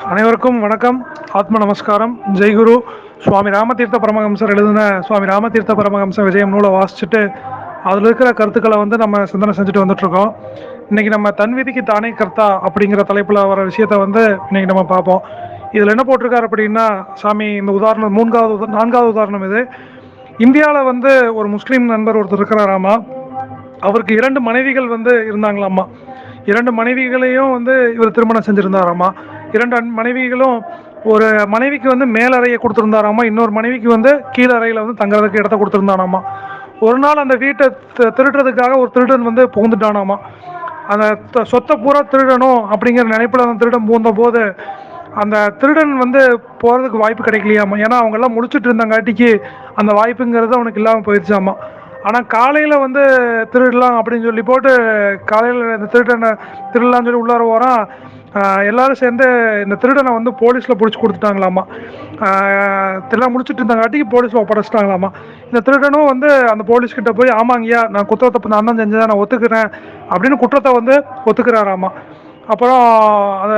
அனைவருக்கும் வணக்கம். ஆத்ம நமஸ்காரம். ஜெய்குரு சுவாமி ராமதீர்த்த பரமஹம்சர் எழுதின சுவாமி ராமதீர்த்த பரமஹம்ச விஜயம் நூலை வாசிச்சுட்டு அதில் இருக்கிற கருத்துக்களை வந்து நம்ம சிந்தனை செஞ்சுட்டு வந்துட்ருக்கோம் இன்றைக்கி நம்ம தன் விதிக்கு தானே கர்த்தா அப்படிங்கிற தலைப்பில் வர விஷயத்த வந்து இன்றைக்கி நம்ம பார்ப்போம். இதில் என்ன போட்டிருக்காரு அப்படின்னா சாமி இந்த உதாரணம் மூன்றாவது நான்காவது உதாரணம் இது. இந்தியாவில் வந்து ஒரு முஸ்லீம் நண்பர் ஒருத்தர் இருக்கிறாராமா? அவருக்கு இரண்டு மனைவிகள் வந்து இருந்தாங்களாமா? இரண்டு மனைவிகளையும் வந்து இவர் திருமணம் செஞ்சுருந்தாராமா? இரண்டு மனைவிகளும் ஒரு மனைவிக்கு வந்து மேலறையை கொடுத்துருந்தாராமா இன்னொரு மனைவிக்கு வந்து கீழறையில் வந்து தங்குறதுக்கு இடத்த கொடுத்துருந்தானாமா ஒரு நாள் அந்த வீட்டை திருடுறதுக்காக ஒரு திருடன் வந்து புகுந்துட்டானாமா. அந்த சொத்தை பூரா திருடணும் அப்படிங்கிற நினைப்பில் அந்த திருடன் பூந்த போது அந்த திருடன் வந்து போகிறதுக்கு வாய்ப்பு கிடைக்கலையாமா. ஏன்னா அவங்கெல்லாம் முடிச்சுட்டு முழிச்சிட்டு இருந்தாங்காட்டிக்கு அந்த வாய்ப்புங்கிறது அவனுக்கு இல்லாமல் போயிடுச்சாமா. ஆனால் காலையில் வந்து திருடலாம் அப்படின்னு சொல்லி போட்டு காலையில் இந்த திருடனை திருடலாம்னு சொல்லி உள்ளார போகிறான் எல்லாரும் சேர்ந்து இந்த திருடனை வந்து போலீஸில் பிடிச்சி கொடுத்துட்டாங்களாமா. திருடம் எல்லாம் முடிச்சுட்டு இருந்தாங்காட்டிக்கு போலீஸில் ஒப்படைச்சிட்டாங்களாமா. இந்த திருடனும் வந்து அந்த போலீஸ்கிட்ட போய் ஆமாங்கய்யா நான் குற்றத்தை நான் தான் செஞ்சேன் நான் ஒத்துக்கிறேன். அப்படின்னு குற்றத்தை வந்து ஒத்துக்கிறாராமா. அப்புறம் அந்த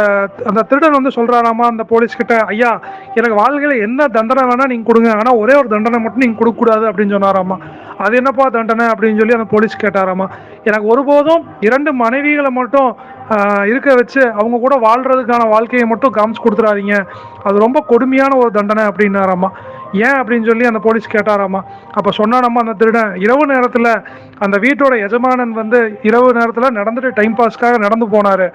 அந்த திருடன் வந்து சொல்கிறாராமா அந்த போலீஸ்கிட்ட ஐயா எனக்கு வாழ்க்கையில் என்ன தண்டனை வேணால் நீங்கள் கொடுங்க. ஆனால் ஒரே ஒரு தண்டனை மட்டும் நீங்கள் கொடுக்கக்கூடாது அப்படின்னு சொன்னாராமா. அது என்னப்பா தண்டனை? அப்படின்னு சொல்லி அந்த போலீஸ் கேட்டாராமா. எனக்கு ஒருபோதும் இரண்டு மனைவிகளை மட்டும் இருக்க வச்சு அவங்க கூட வாழ்கிறதுக்கான வாழ்க்கையை மட்டும் காமிச்சு கொடுத்துறாதீங்க அது ரொம்ப கொடுமையான ஒரு தண்டனை அப்படின்னாராமா. ஏன் அப்படின்னு சொல்லி அந்த போலீஸ் கேட்டாராமா. அப்போ சொன்னானாமா அந்த திருடன் இரவு நேரத்தில் அந்த வீட்டோட எஜமானன் வந்து இரவு நேரத்தில் நடந்துட்டு டைம் பாஸ்க்காக நடந்து போனார்.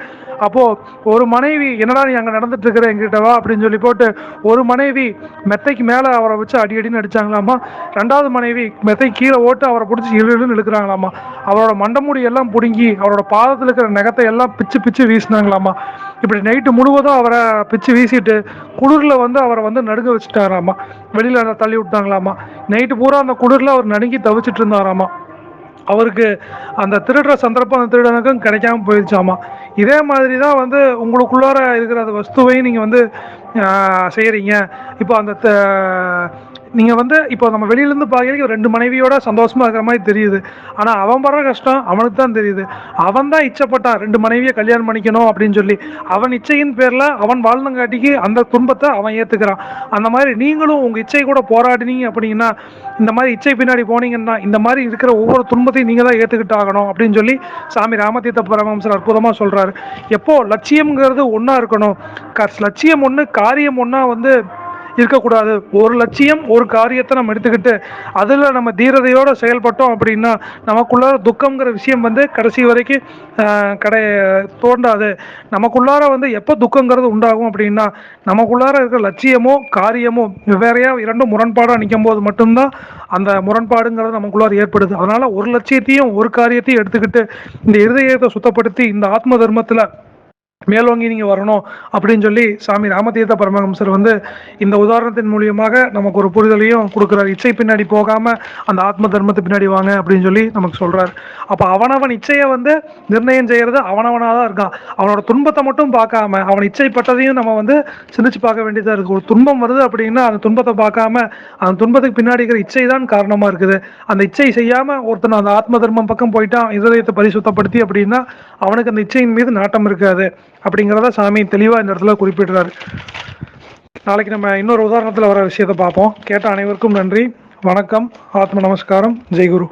அப்போது ஒரு மனைவி என்னடா நீ அங்கே நடந்துட்டு இருக்கிற எங்கிட்ட வா அப்படின்னு சொல்லி போட்டு ஒரு மனைவி மெத்தைக்கு மேலே அவரை வச்சு அடி அடின்னு அடிச்சாங்களாமா. ரெண்டாவது மனைவி மெத்தை கீழே ஓட்டு அவரை பிடிச்சி இழுன்னு இழுக்கிறாங்களாமா. அவரோட மண்டமுடி எல்லாம் பிடுங்கி அவரோட பாதத்தில் இருக்கிற நகத்தை எல்லாம் பிச்சு பிச்சு வீசினாங்களாமா. இப்படி நைட்டு முழுவதும் அவரை பிச்சு வீசிட்டு குளிரில் வந்து அவரை வந்து நடுங்க வச்சுட்டாராமா. வெளியில் தள்ளி விட்டாங்களாமா? நைட்டு பூரா அந்த குளிரில் அவர் நடுங்கி தவிச்சிட்டு இருந்தாராமா? அவருக்கு அந்த திருடுற சந்தர்ப்பம் அந்த திருடனுக்கும் கிடைக்காம போயிடுச்சாமா? இதே மாதிரி தான் வந்து உங்களுக்குள்ளார இருக்கிற அந்த வஸ்துவையும் நீங்கள் வந்து செய்கிறீங்க இப்போ அந்த நீங்கள் வந்து இப்போ நம்ம வெளியிலேருந்து பார்க்குறதுக்கு ரெண்டு மனைவியோட சந்தோஷமாக இருக்கிற மாதிரி தெரியுது. ஆனால் அவன் படுற கஷ்டம் அவனுக்கு தான் தெரியுது. அவன் தான் இச்சப்பட்டான் ரெண்டு மனைவியை கல்யாணம் பண்ணிக்கணும் அப்படின்னு சொல்லி அவன் இச்சையின் பேரில் அவன் வாழ்ந்தங்காட்டிக்கு அந்த துன்பத்தை அவன் ஏற்றுக்கிறான் அந்த மாதிரி நீங்களும் உங்கள் இச்சை கூட போராடினீங்க அப்படின்னா இந்த மாதிரி இச்சை பின்னாடி போனீங்கன்னா இந்த மாதிரி இருக்கிற ஒவ்வொரு துன்பத்தையும் நீங்கள் தான் ஏற்றுக்கிட்டு ஆகணும் அப்படின்னு சொல்லி சாமி ராமதீர்த்த பரமஹம்சர் அற்புதமாக சொல்கிறாரு எப்போ லட்சியம்ங்கிறது ஒன்றா இருக்கணும். க லட்சியம் ஒன்று காரியம் ஒன்றா வந்து இருக்கக்கூடாது ஒரு லட்சியம் ஒரு காரியத்தை நம்ம எடுத்துக்கிட்டு அதில் நம்ம தீரதையோடு செயல்பட்டோம் அப்படின்னா நமக்குள்ளார துக்கம்ங்கிற விஷயம் வந்து கடைசி வரைக்கும் கடை தோண்டாது நமக்குள்ளார வந்து எப்போ துக்கங்கிறது உண்டாகும் அப்படின்னா நமக்குள்ளார இருக்கிற லட்சியமோ காரியமோ வெவ்வேறையாக இரண்டும் முரண்பாடாக நிற்கும் போது மட்டும்தான் அந்த முரண்பாடுங்கிறது நமக்குள்ளார ஏற்படுது. அதனால் ஒரு லட்சியத்தையும் ஒரு காரியத்தையும் எடுத்துக்கிட்டு இந்த இருதயத்தை சுத்தப்படுத்தி இந்த ஆத்ம தர்மத்தில் மேலோங்கி நீங்கள் வரணும் அப்படின்னு சொல்லி சாமி ராமதீர்த்த பரமஹம்சர் வந்து இந்த உதாரணத்தின் மூலியமாக நமக்கு ஒரு புரிதலையும் கொடுக்குறாரு. இச்சை பின்னாடி போகாமல் அந்த ஆத்ம தர்மத்தை பின்னாடி வாங்க அப்படின்னு சொல்லி நமக்கு சொல்கிறார் அப்போ அவனவன் இச்சையை வந்து நிர்ணயம் செய்கிறது அவனவனாக தான் இருக்கான் அவனோட துன்பத்தை மட்டும் பார்க்காம அவன் இச்சைப்பட்டதையும் நம்ம வந்து சிந்திச்சு பார்க்க வேண்டியதாக இருக்குது ஒரு துன்பம் வருது அப்படின்னா அந்த துன்பத்தை பார்க்காம அந்த துன்பத்துக்கு பின்னாடி இருக்கிற இச்சை தான் காரணமாக இருக்குது. அந்த இச்சை செய்யாமல் ஒருத்தன் அந்த ஆத்ம தர்மம் பக்கம் போயிட்டான் இதயத்தை பரிசுத்தப்படுத்தி அப்படின்னா அவனுக்கு அந்த இச்சையின் மீது நாட்டம் இருக்காது. அப்படிங்கிறத சாமி தெளிவாக இந்த இடத்துல குறிப்பிடுறாரு. நாளைக்கு நம்ம இன்னொரு உதாரணத்தில் வர விஷயத்தை பார்ப்போம். கேட்ட அனைவருக்கும் நன்றி. வணக்கம். ஆத்ம நமஸ்காரம். ஜெய்குரு